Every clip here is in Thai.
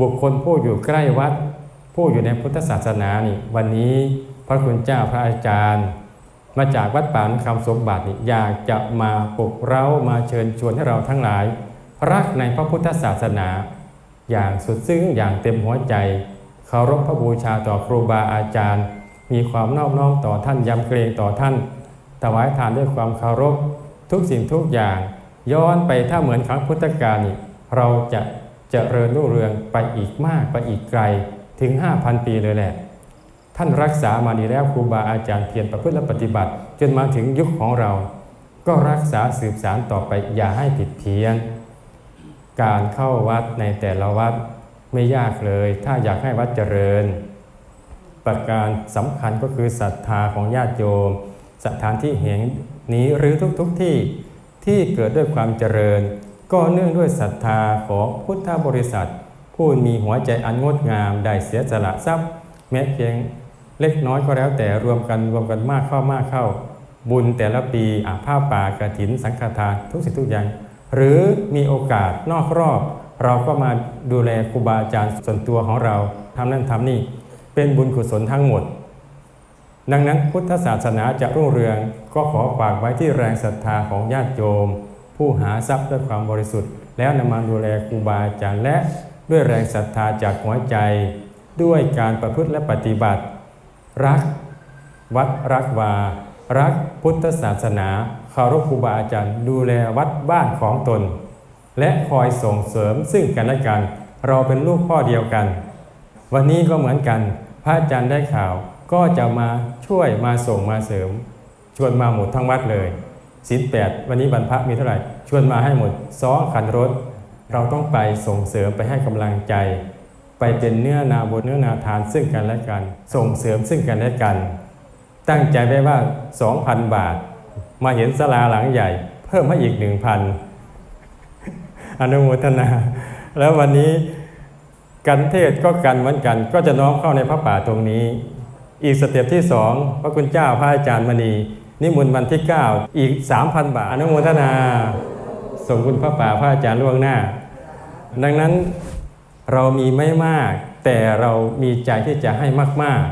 บุคคลผู้อยู่ใกล้วัด ผู้อยู่ในพุทธศาสนานี่วันนี้พระคุณเจ้าพระอาจารย์ มาจากวัดป่านคำสมบัตินี่อยากจะมาปลุกเรามาเชิญชวนให้เราทั้งหลาย รักในพระพุทธศาสนา อย่างสุดซึ้งอย่างเต็มหัวใจเคารพพระบูชาต่อครูบาอาจารย์ มีความนอบน้อมต่อท่านยำเกรงต่อท่าน ถวายทานด้วยความเคารพ ทุกสิ่งทุกอย่าง ย้อนไปถ้าเหมือนครั้งพุทธกาลนี่เราจะ จเจริญรุ่งเรืองไปอีกมากไปอีกไกลถึง 5,000 ปีเลยแหละ ท่านรักษามาดีแล้วครูบาอาจารย์เพียรประพฤติและปฏิบัติ จนมาถึงยุคของเรา ก็รักษาสืบสารต่อไปอย่าให้ผิดเพี้ยน การเข้าวัดในแต่ละวัดไม่ยากเลย ถ้าอยากให้วัดเจริญ ประการสำคัญก็คือศรัทธาของญาติโยม สถานที่แห่งนี้หรือทุกๆทที่ที่เกิดด้วยความเจริญ ก็เนื่องด้วยศรัทธาของพุทธบริษัท ผู้มีหัวใจอันงดงามได้เสียสละทรัพย์ แม้เพียงเล็กน้อยก็แล้วแต่รวมกันรวมกันมากเข้ามากเข้า บุญแต่ละปีอาผ้าป่ากระถินสังฆทานทุกสิ่งทุกอย่าง หรือมีโอกาสนอกรอบ เราก็มาดูแลครูบาอาจารย์ส่วนตัวของเราทำนั่นทำนี่เป็นบุญกุศลทั้งหมด ดังนั้นพุทธศาสนาจะรุ่งเรืองก็ขอฝากไว้ที่แรงศรัทธาของญาติโยม ผู้หาทรัพย์ด้วยความบริสุทธิ์ แล้วนำมาดูแลครูบาอาจารย์และด้วยแรงศรัทธาจากหัวใจ ด้วยการประพฤติและปฏิบัติ รัก วัดรักวา รักพุทธศาสนาเคารพครูบาอาจารย์ ดูแลวัดบ้านของตน และคอยส่งเสริมซึ่งกันและกัน เราเป็นลูกพ่อเดียวกัน วันนี้ก็เหมือนกัน พระอาจารย์ได้ข่าวก็จะมาช่วยมาส่งมาเสริม ชวนมาหมดทั้งวัดเลย สินแปดวันนี้บรรพะมีเท่าไหร่ ชวนมาให้หมดซ้อขันรถ เราต้องไปส่งเสริมไปให้กำลังใจ ไปเป็นเนื้อนาบุญเนื้อนาทานซึ่งกันและกัน ส่งเสริมซึ่งกันและกัน ตั้งใจไว้ว่า 2,000 บาท มาเห็นศาลาหลังใหญ่ เพิ่มให้อีก 1,000 อนุโมทนา แล้ววันนี้กันเทศก็กันเหมือนกัน ก็จะน้อมเข้าในพระป่าตรงนี้ อีกสเต็ปที่สองพระคุณเจ้าพระอาจารย์มณี นิมนต์วันที่ 9 อีก 3,000 บาท อนุโมทนา ส่งคุณพระป่าพระอาจารย์ล่วงหน้า ดังนั้นเรามีไม่มาก แต่เรามีใจที่จะให้มาก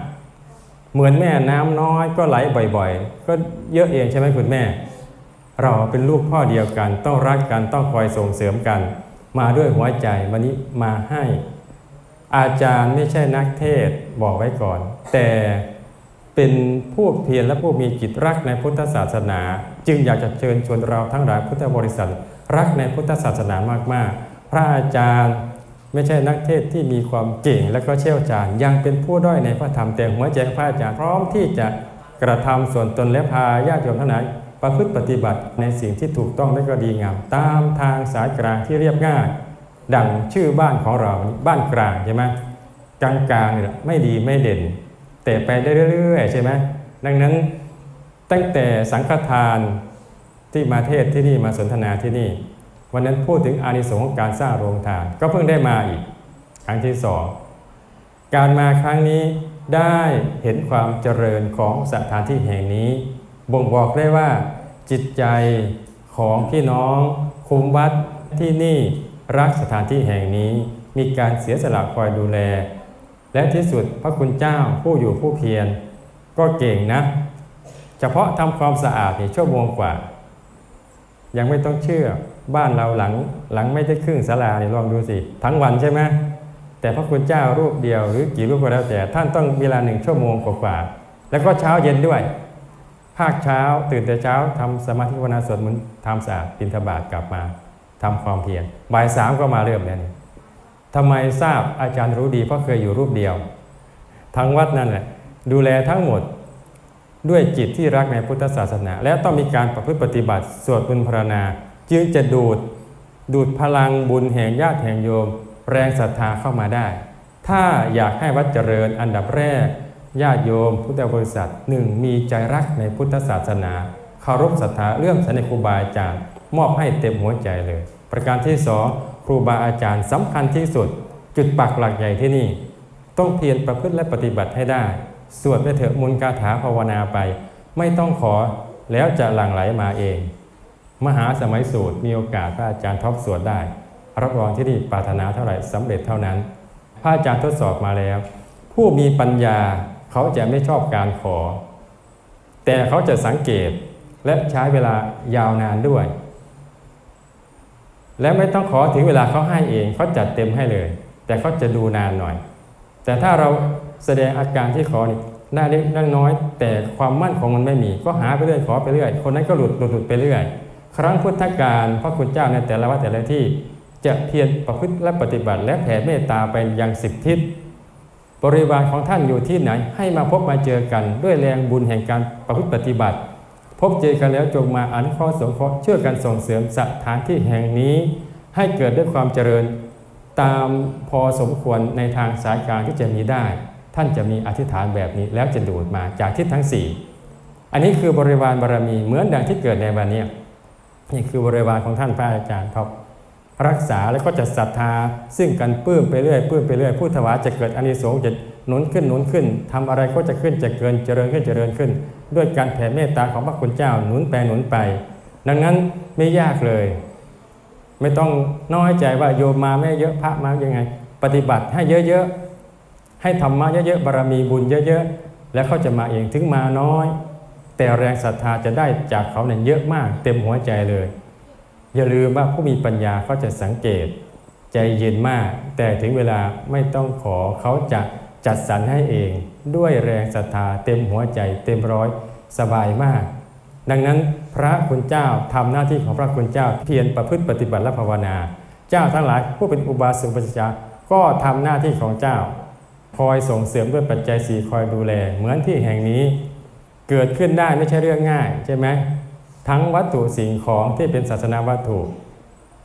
ๆ เหมือนแม่น้ำน้อยก็ไหลบ่อยๆ ก็เยอะเองใช่ไหมคุณแม่ เราเป็นลูกพ่อเดียวกัน ต้องรักกันต้องคอยส่งเสริมกัน มาด้วยหัวใจวันนี้มาให้ อาจารย์ไม่ใช่นักเทศบอกไว้ก่อน แต่ เป็นผู้เพียรและผู้มีจิตรักในพุทธศาสนา จึงอยากจะเชิญชวนเราทั้งหลายพุทธบริษัท รักในพุทธศาสนามากๆ พระอาจารย์ไม่ใช่นักเทศที่มีความเก่งและก็เชี่ยวชาญยังเป็นผู้ด้อยในพระธรรมแต่หัวใจของพระอาจารย์พร้อมที่จะกระทำส่วนตนและพาญาติโยมทั้งหลายประพฤติปฏิบัติในสิ่งที่ถูกต้องและก็ดีงาม ตามทางสายกลางที่เรียบง่าย ดังชื่อบ้านของเราบ้านกลางใช่ไหมกลางกลางๆเนี่ยไม่ดีไม่เด่น แต่ไปได้เรื่อยๆใช่ไหมดังนั้นตั้งแต่สังฆทานที่มาเทศที่นี่มาสนทนาที่นี่ วันนั้นพูดถึงอานิสงส์ของการสร้างโรงทาน ก็เพิ่งได้มาอีก ครั้งที่สองการมาครั้งนี้ได้เห็นความเจริญของสถานที่แห่งนี้ บ่งบอกได้ว่า จิตใจของพี่น้องคุมวัดที่นี่รักสถานที่แห่งนี้ มีการเสียสละคอยดูแล และที่สุดพระคุณเจ้าผู้อยู่ผู้เพียรก็เก่งนะ เฉพาะทำความสะอาดนี่ชั่วโมงกว่า ยังไม่ต้องเชื่อบ้านเราหลังหลังไม่ได้ครึ่งศาลานี่ลองดูสิ ทั้งวันใช่ไหมแต่พระคุณเจ้ารูปเดียวหรือกี่รูปก็แล้วแต่ท่านต้องเวลาหนึ่งชั่วโมงกว่าๆแล้วก็เช้าเย็นด้วย ภาคเช้าตื่นแต่เช้าทำสมาธิภาวนาสวดมนต์ทำสะอาดปินทบาทกลับมาทำความเพียรบ่ายสามก็มาเริ่มแล้วนี่ ทำไมทราบอาจารย์รู้ดีเพราะเคยอยู่รูปเดียว ทั้งวัดนั่นแหละดูแลทั้งหมดด้วยจิตที่รักในพุทธศาสนา และต้องมีการประพฤติปฏิบัติสวดบุญพรณนาจึงจะดูดดูดพลังบุญแห่งญาติแห่งโยม แรงศรัทธาเข้ามาได้ ถ้าอยากให้วัดเจริญอันดับแรก ญาติโยม พุทธบริษัทหนึ่งมีใจรักในพุทธศาสนาเคารพศรัทธาเลื่อมใสในครูบาอาจารย์ มอบให้เต็มหัวใจเลย ประการที่สองครูบาอาจารย์สำคัญที่สุด จุดปักหลักใหญ่ที่นี่ ต้องเพียรประพฤติและปฏิบัติให้ได้ สวดไปเถอะมุนคาถาภาวนาไป ไม่ต้องขอแล้วจะหลั่งไหลมาเอง มหาสมัยสูตรมีโอกาสพระอาจารย์ท็อปสวดได้ รับรองที่นี่ปรารถนาเท่าไหร่สำเร็จเท่านั้น พระอาจารย์ทดสอบมาแล้ว ผู้มีปัญญาเขาจะไม่ชอบการขอ แต่เขาจะสังเกตและใช้เวลายาวนานด้วย และไม่ต้องขอถึงเวลาเขาให้เองเขาจัดเต็มให้เลย แต่เขาจะดูนานหน่อย แต่ถ้าเราแสดงอาการที่ขอนี่ได้เล็กได้น้อย แต่ความมั่นของมันไม่มี ก็หาไปเรื่อยขอไปเรื่อย คนนั้นก็หลุดหลุดหลุดไปเรื่อย ครั้งพุทธกาลพระคุณเจ้าในแต่ละวัดแต่ละที่ จะเพียรประพฤติและปฏิบัติ และแผ่เมตตาไปยังสิบทิศบริวารของท่านอยู่ที่ไหน ให้มาพบมาเจอกันด้วยแรงบุญแห่งการประพฤติปฏิบัติ บเจอกันแล้วจงมาอนุเคราะห์สงเคราะห์ช่วยกันส่งเสริมสถานที่แห่งนี้ ให้เกิดด้วยความเจริญ ตามพอสมควรในทางสายกลางที่จะมีได้ ท่านจะมีอธิษฐานแบบนี้แล้วจะดูดมาจากทิศทั้ง 4 อันนี้คือบริวารบารมีเหมือนดังที่เกิดในวันนี้นี่คือบริวารของท่านพระอาจารย์ครับรักษาแล้วก็จะศรัทธาซึ่งกันปื้มไปเรื่อยปื้มไปเรื่อยผู้ถวายจะเกิดอานิสงส์จะ หนุนขึ้นหนุนขึ้นทำอะไรก็จะขึ้นจะเกินเจริญขึ้นเจริญขึ้น ด้วยการแผ่เมตตาของพระคุณเจ้าหนุนไปหนุนไป ดังนั้นไม่ยากเลย ไม่ต้องน้อยใจว่าโยมมาไม่เยอะพระมายังไง ปฏิบัติให้เยอะๆให้ธรรมะเยอะๆบารมีบุญเยอะๆแล้วเขาจะมาเองถึงมาน้อย แต่แรงศรัทธาจะได้จากเขาเนี่ยเยอะมาก เต็มหัวใจเลย อย่าลืมว่าผู้มีปัญญาเขาจะสังเกต ใจเย็นมาก แต่ถึงเวลาไม่ต้องขอเขาจะ จัดสรรให้เองด้วยแรงศรัทธาเต็มหัวใจ เต็มร้อยสบายมาก ดังนั้นพระคุณเจ้าทำหน้าที่ของพระคุณเจ้าเพียรประพฤติปฏิบัติและภาวนา เจ้าทั้งหลายผู้เป็นอุบาสกอุบาสิกาก็ทำหน้าที่ของเจ้า คอยส่งเสริมด้วยปัจจัยสีคอยดูแล เหมือนที่แห่งนี้ เกิดขึ้นได้ไม่ใช่เรื่องง่ายใช่ไหมทั้งวัตถุสิ่งของที่เป็นศาสนาวัตถุ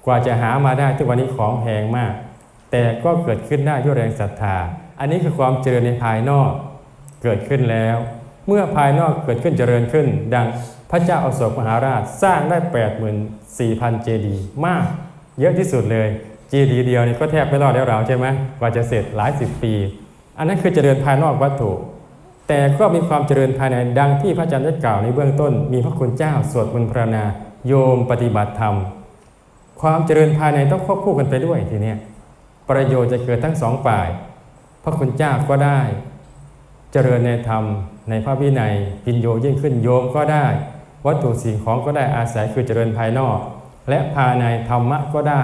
กว่าจะหามาได้ทุกวันนี้ของแพงมาก แต่ก็เกิดขึ้นได้ด้วยแรงศรัทธา อันนี้คือความเจริญในภายนอกเกิดขึ้นแล้ว เมื่อภายนอกเกิดขึ้นเจริญขึ้น ดังพระเจ้าอโศกมหาราชสร้างได้ 84,000 เจดีย์มาก เยอะที่สุดเลยเจดีย์เดียวนี่ก็แทบไม่รอดแล้วเราใช่ไหมกว่าจะเสร็จหลายสิบปี อันนั้นคือเจริญภายนอกวัตถุ แต่ก็มีความเจริญภายในดังที่พระอาจารย์ได้กล่าวในเบื้องต้น มีพระคุณเจ้าสวดมนต์พรรณนาโยมปฏิบัติธรรม ความเจริญภายในต้องควบคู่กันไปด้วยทีนี้ประโยชน์จะเกิดทั้งสองฝ่าย พระคุณเจ้าก็ได้ เจริญในธรรมในพระวินัยพินโยยิ่งขึ้นโยมก็ได้ วัตถุสิ่งของก็ได้อาศัยคือเจริญภายนอก และภายในธรรมะก็ได้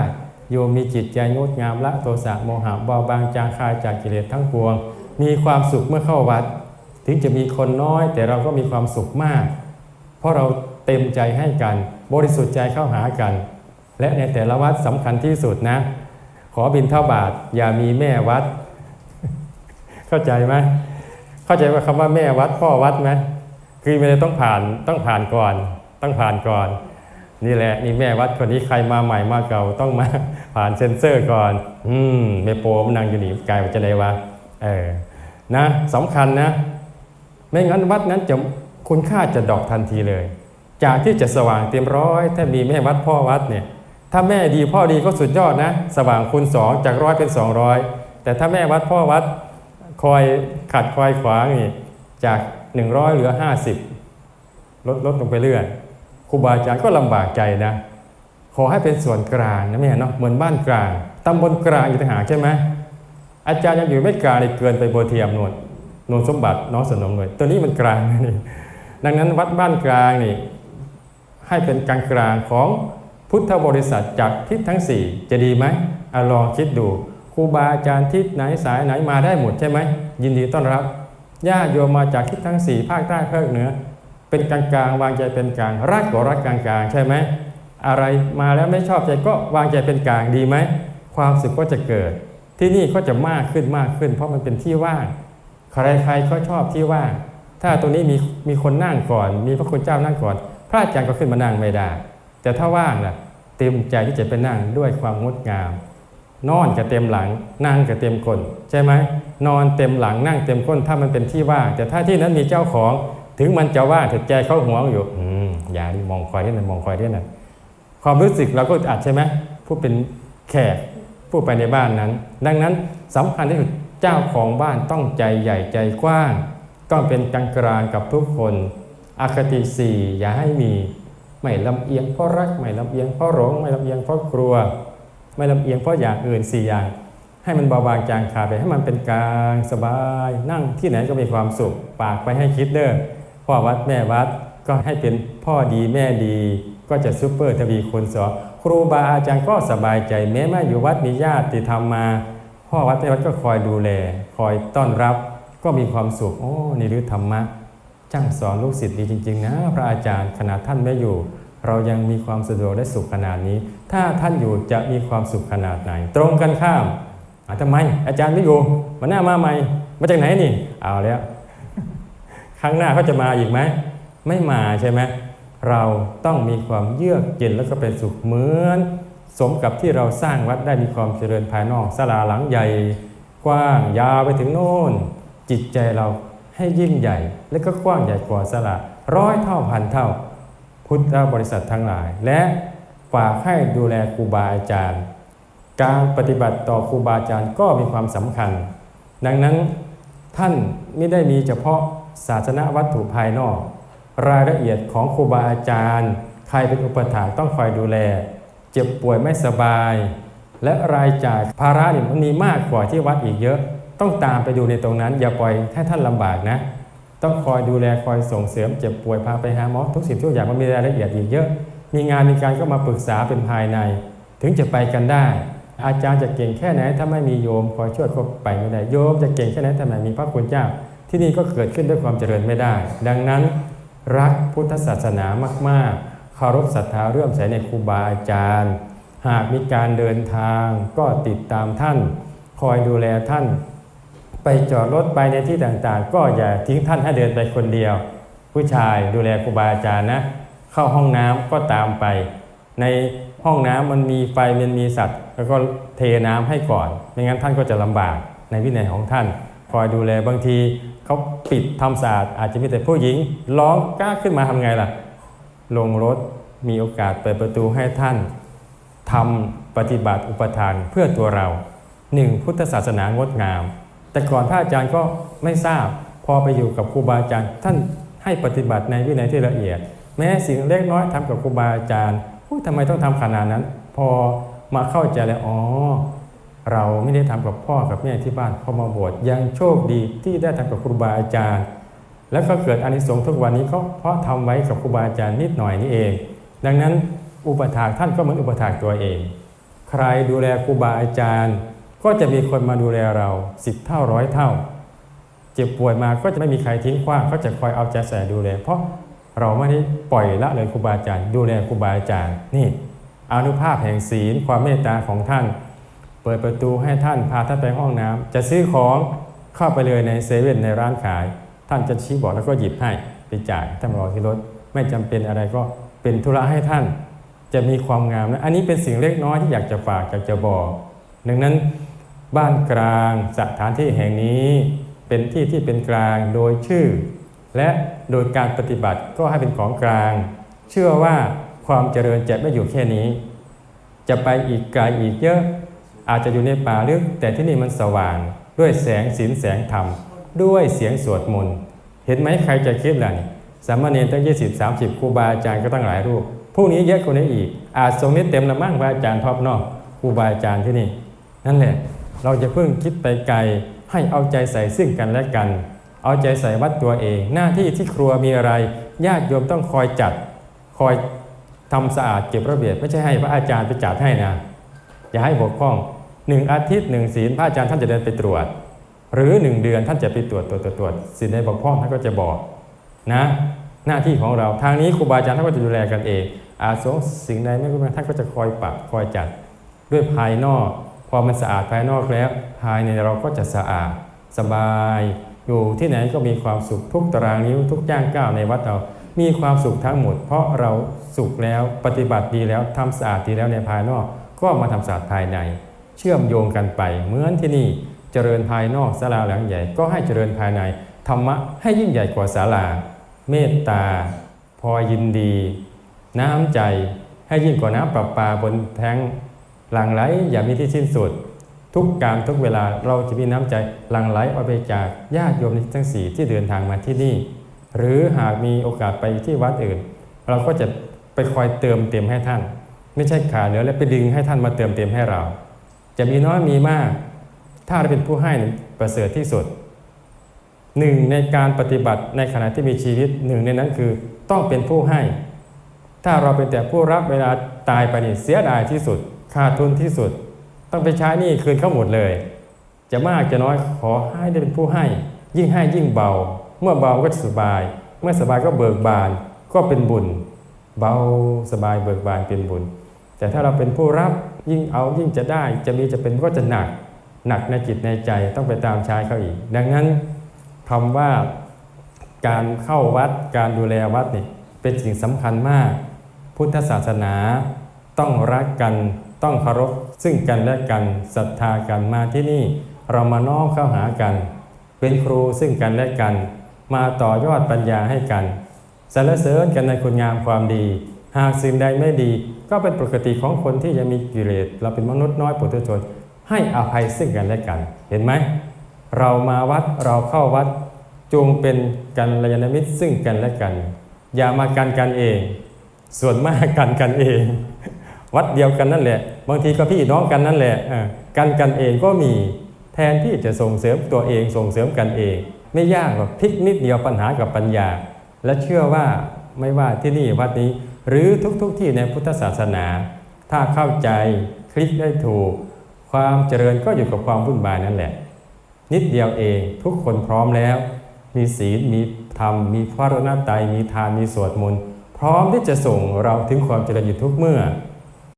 โยมมีจิตใจงดงามละโทสะโมหะเบาบางจางคายจากกิเลสทั้งปวง มีความสุขเมื่อเข้าวัด ถึงจะมีคนน้อยแต่เราก็มีความสุขมาก เพราะเราเต็มใจให้กัน บริสุทธิ์ใจเข้าหากัน และในแต่ละวัดสำคัญที่สุดนะ ขอบินเท่าบาทอย่ามีแม่วัด เข้าใจไหมเข้าใจว่าคำว่าแม่วัดพ่อวัดไหมคือไม่ได้ต้องผ่านต้องผ่านก่อน ต้องผ่านก่อน นี่แหละนี่แม่วัดคนนี้ใครมาใหม่มาเก่าต้องมาผ่านเซ็นเซอร์ก่อน อืมเมโปมันนางอยู่นี่กายเป็นจะได้วะเออนะสำคัญนะ ไม่งั้นวัดนั้นจะคุณค่าจะดอกทันทีเลย จากที่จะสว่างเต็มร้อย ถ้ามีแม่วัดพ่อวัดเนี่ยถ้าแม่ดีพ่อดีก็สุดยอดนะ สว่างคูณสองจากร้อยเป็นสองร้อยแต่ถ้าแม่วัดพ่อวัด คอยขัดคอยขวางนี่จาก 100 เหลือ 50 ลดลดลงไปเรื่อยครูบาอาจารย์ก็ลำบากใจนะ ขอให้เป็นส่วนกลางนะแม่เนาะเหมือนบ้านกลางตำบลกลางอยู่ต่างหากใช่ไหมอาจารย์ยังอยู่ไม่กลางเลยเกินไปโบเทียมนวลนวลสมบัติน้องสนมเลยตัวนี้มันกลางนี่ดังนั้นวัดบ้านกลางนี่ให้เป็นกลางกลางของพุทธบริษัทจากทิศทั้ง4จะดีไหมอลองคิดดู ครูบาอาจารย์ทิศไหนสายไหนมาได้หมดใช่ไหมยินดีต้อนรับญาติโยมมาจากทิศทั้ง 4 ภาคใต้ภาคเหนือ เป็นกลางกลางวางใจเป็นกลางรักก็รักกลางกลางใช่ไหมอะไรมาแล้วไม่ชอบใจก็วางใจเป็นกลางดีไหมความสุขก็จะเกิด ที่นี่ก็จะมากขึ้นมากขึ้น เพราะมันเป็นที่ว่างใครๆก็ชอบที่ว่างถ้าตรงนี้มีมีคนนั่งก่อน มีพระคุณเจ้านั่งก่อน พระอาจารย์ก็ขึ้นมานั่งไม่ได้ แต่ถ้าว่างล่ะเต็มใจที่จะไปนั่งด้วยความงดงาม นอนกับเต็มหลัง นั่งกับเต็มก้นใช่ไหมนอนเต็มหลังนั่งเต็มก้นถ้ามันเป็นที่ว่างแต่ถ้าที่นั้นมีเจ้าของ ถึงมันจะว่างแต่ใจเขาห่วงอยู่อืมอย่าดิมองคอยที่นั่นมองคอยที่นั่นความรู้สึกเราก็อาจใช่ไหมผู้เป็นแขกผู้ไปในบ้านนั้น ดังนั้นสำคัญที่สุดเจ้าของบ้านต้องใจใหญ่ใจกว้าง ต้องเป็นกลางกลางกับทุกคนอคติสี่อย่าให้มีไม่ลำเอียงเพราะรักไม่ลำเอียงเพราะหลงไม่ลำเอียงเพราะกลัว ไม่ลำเอียงเพราะอย่างอื่นสี่อย่าง ให้มันเบาบางจางคายไปให้มันเป็นกลางสบาย นั่งที่ไหนก็มีความสุขปากไปให้คิดเด้อพ่อวัดแม่วัดก็ให้เป็นพ่อดีแม่ดี ก็จะซุปเปอร์ทวีคูณสองครูบาอาจารย์ก็สบายใจแม้ไม่อยู่วัดมีญาติธรรมมาพ่อวัดแม่วัดก็คอยดูแล คอยต้อนรับ ก็มีความสุขโอ้นี่หรือธรรมะจ้างสอนลูกศิษย์ดีจริง ๆ นะ พระอาจารย์ขณะท่านไม่อยู่ เรายังมีความสะดวกและสุขขนาดนี้ ถ้าท่านอยู่จะมีความสุขขนาดไหน ตรงกันข้ามอะทำไม อาจารย์ไม่อยู่มาหน้ามาใหม่ มาจากไหนนี่ เอาแล้วครั้งหน้าเขาจะมาอีกไหม ไม่มาใช่ไหมเราต้องมีความเยือกเย็นแล้วก็เป็นสุขเหมือน สมกับที่เราสร้างวัดได้มีความเจริญภายนอกศาลาหลังใหญ่กว้างยาวไปถึงโน่น จิตใจเราให้ยิ่งใหญ่ และก็กว้างใหญ่กว่าศาลาร้อยเท่าพันเท่า พุทธบริษัททั้งหลาย และฝากให้ดูแลครูบาอาจารย์ การปฏิบัติต่อครูบาอาจารย์ก็มีความสำคัญ ดังนั้นท่านไม่ได้มีเฉพาะศาสนวัตถุภายนอก รายละเอียดของครูบาอาจารย์ ใครเป็นอุปถากต้องคอยดูแล เจ็บป่วยไม่สบาย และรายจ่ายภาระนี่มันมีมากกว่าที่วัดอีกเยอะ ต้องตามไปดูในตรงนั้น อย่าปล่อยให้ท่านลำบากนะ ต้องคอยดูแลคอยส่งเสริมเจ็บป่วยพาไปหาหมอทุกสิ่งทุกอย่างมันมีรายละเอียดอีกเยอะ มีงานมีการก็มาปรึกษาเป็นภายใน ถึงจะไปกันได้ อาจารย์จะเก่งแค่ไหนถ้าไม่มีโยมคอยช่วยก็ไปไม่ได้โยมจะเก่งแค่ไหนถ้าไม่มีพระคุณเจ้า ที่นี่ก็เกิดขึ้นด้วยความเจริญไม่ได้ ดังนั้น รักพุทธศาสนามากๆเคารพศรัทธาเรื่อมใสในครูบาอาจารย์ หากมีการเดินทางก็ติดตามท่าน คอยดูแลท่าน ไปจอดรถไปในที่ต่างๆ ก็อย่าทิ้งท่านให้เดินไปคนเดียว ผู้ชายดูแลครูบาอาจารย์นะ เข้าห้องน้ำก็ตามไป ในห้องน้ำมันมีไฟมันมีสัตว์ แล้วก็เทน้ำให้ก่อน ไม่งั้นท่านก็จะลำบากในวินัยของท่าน คอยดูแลบางทีเขาปิดทำสะอาดอาจจะมีแต่ผู้หญิง ร้องกล้าขึ้นมาทำไงล่ะ ลงรถมีโอกาสเปิดประตูให้ท่านทำปฏิบัติอุปทานเพื่อตัวเราหนึ่งพุทธศาสนางดงาม แต่ก่อนพระอาจารย์ก็ไม่ทราบ พอไปอยู่กับครูบาอาจารย์ ท่านให้ปฏิบัติในวินัยที่ละเอียด แม้สิ่งเล็กน้อยทำกับครูบาอาจารย์อุ๊ยทำไมต้องทำขนาดนั้น พอมาเข้าใจแล้วอ๋อเราไม่ได้ทำกับพ่อกับแม่ที่บ้านพอมาบวชยังโชคดีที่ได้ทำกับครูบาอาจารย์ แล้วก็เกิดอานิสงส์ทุกวันนี้ก็เพราะทำไว้กับครูบาอาจารย์นิดหน่อยนี่เอง ดังนั้นอุปถากท่านก็เหมือนอุปถากตัวเอง ใครดูแลครูบาอาจารย์ ก็จะมีคนมาดูแลเราสิบเท่าร้อยเท่า เจ็บป่วยมาก็จะไม่มีใครทิ้งขว้างเขาจะคอยเอาใจใส่ดูแล เพราะเราไม่ได้ปล่อยละเลยครูบาอาจารย์ ดูแลครูบาอาจารย์นี่อนุภาพแห่งศีลความเมตตาของท่าน เปิดประตูให้ท่านพาท่านไปห้องน้ำจะซื้อของเข้าไปเลยในเซเว่นในร้านขาย ท่านจะชี้บอกแล้วก็หยิบให้ไปจ่ายท่านรอที่รถไม่จำเป็นอะไรก็เป็นธุระให้ท่าน จะมีความงามนะอันนี้เป็นสิ่งเล็กน้อยที่อยากจะฝากอยากจะบอก ดังนั้น บ้านกลางสถานที่แห่งนี้เป็นที่ที่เป็นกลางโดยชื่อ และโดยการปฏิบัติก็ให้เป็นของกลาง เชื่อว่าความเจริญจะไม่อยู่แค่นี้ จะไปอีกไกลอีกเยอะ อาจจะอยู่ในป่าลึกแต่ที่นี่มันสว่าง ด้วยแสงศีลแสงธรรม ด้วยเสียงสวดมนต์เห็นไหมใครจะคิดล่ะนี่สามเณรตั้งยี่สิบสามสิบครูบาอาจารย์ก็ตั้งหลายรูปพรุ่งนี้เยอะกว่านี้อีก อาจทรงนี้เต็มละมั่งพระอาจารย์ทอปนอกครูบาอาจารย์ที่นี่ นั่นแหละ เราจะเพิ่งคิดไปไกล ให้เอาใจใส่ซึ่งกันและกัน เอาใจใส่วัดตัวเอง หน้าที่ที่ครัวมีอะไรญาติโยมต้องคอยจัด คอยทำสะอาดเก็บระเบียบไม่ใช่ให้พระอาจารย์ไปจัดให้นะ อย่าให้บกพร่องหนึ่งอาทิตย์หนึ่งศีลพระอาจารย์ท่านจะเดินไปตรวจ หรือหนึ่งเดือนท่านจะไปตรวจตรวจตรวจตรวจศีลใดบกพร่องท่านก็จะบอกนะ หน้าที่ของเราทางนี้ครูบาอาจารย์ท่านก็จะดูแลกันเองอาสงสิ่งใดไม่รู้ท่านก็จะคอยปรับคอยจัดด้วยภายนอก พอมันสะอาดภายนอกแล้ว ภายในเราก็จะสะอาดสบาย อยู่ที่ไหนก็มีความสุขทุกตารางนิ้วทุกย่างก้าวในวัดเรา มีความสุขทั้งหมด เพราะเราสุขแล้วปฏิบัติดีแล้วทำสะอาดดีแล้วในภายนอก ก็มาทำสะอาดภายใน เชื่อมโยงกันไปเหมือนที่นี่เจริญภายนอกศาลาหลังใหญ่ก็ให้เจริญภายในธรรมะให้ยิ่งใหญ่กว่าศาลา เมตตา พอยินดี น้ำใจให้ยิ่งกว่าน้ำประปาบนแท้ง หลั่งไหลอย่ามีที่สิ้นสุด ทุกการทุกเวลาเราจะมีน้ำใจหลั่งไหลออกไปจากญาติโยมทั้งสี่ที่เดินทางมาที่นี่ หรือหากมีโอกาสไปที่วัดอื่น เราก็จะไปคอยเติมเต็มให้ท่าน ไม่ใช่ขาดเหลือแล้วไปดึงให้ท่านมาเติมเต็มให้เรา จะมีน้อยมีมาก ถ้าเราเป็นผู้ให้นั้นประเสริฐที่สุดหนึ่งในการปฏิบัติในขณะที่มีชีวิตหนึ่งในนั้นคือต้องเป็นผู้ให้ ถ้าเราเป็นแต่ผู้รับเวลาตายไปนี่เสียดายที่สุด ขาดทุนที่สุด ต้องไปใช้นี่คืนเข้าหมดเลย จะมากจะน้อยขอให้ได้เป็นผู้ให้ ยิ่งให้ยิ่งเบา เมื่อเบาก็สบาย เมื่อสบายก็เบิกบานก็เป็นบุญ เบาสบายเบิกบานเป็นบุญ แต่ถ้าเราเป็นผู้รับยิ่งเอายิ่งจะได้จะมีจะเป็นก็จะหนัก หนักในจิตในใจต้องไปตามใช้เขาอีก ดังนั้นคำว่าการเข้าวัดการดูแลวัดนี่เป็นสิ่งสำคัญมาก พุทธศาสนาต้องรักกัน ต้องเคารพซึ่งกันและกันศรัทธากันมาที่นี่ เรามาน้อมเข้าหากัน เป็นครูซึ่งกันและกัน มาต่อยอดปัญญาให้กันสรรเสริญกันในคุณงามความดี หากสิ่งใดไม่ดีก็เป็นปกติของคนที่ยังมีกิเลสเราเป็นมนุษย์น้อยปุถุชน ให้อภัยซึ่งกันและกัน เห็นไหม เรามาวัดเราเข้าวัดจงเป็นกันลยาณมิตรซึ่งกันและกัน อย่ามากันกันเอง ส่วนมากกันกันเอง วัดเดียวกันนั่นแหละ บางทีก็พี่น้องกันนั่นแหละกันกันเองก็มีแทนที่จะส่งเสริมตัวเองส่งเสริมกันเอง ไม่ยากหรอกพลิกนิดเดียวปัญหากับปัญญา และเชื่อว่าไม่ว่าที่นี่วัดนี้ หรือทุกๆทที่ในพุทธศาสนา ถ้าเข้าใจคลิกได้ถูก ความเจริญก็อยู่กับความวุ่นวายนั่นแหละ นิดเดียวเองทุกคนพร้อมแล้ว มีศีลมีธรรมมีพระรณตรัยมีทานมีสวดมนต์พร้อมที่จะส่งเราถึงความเจริญอยู่ทุกเมื่อ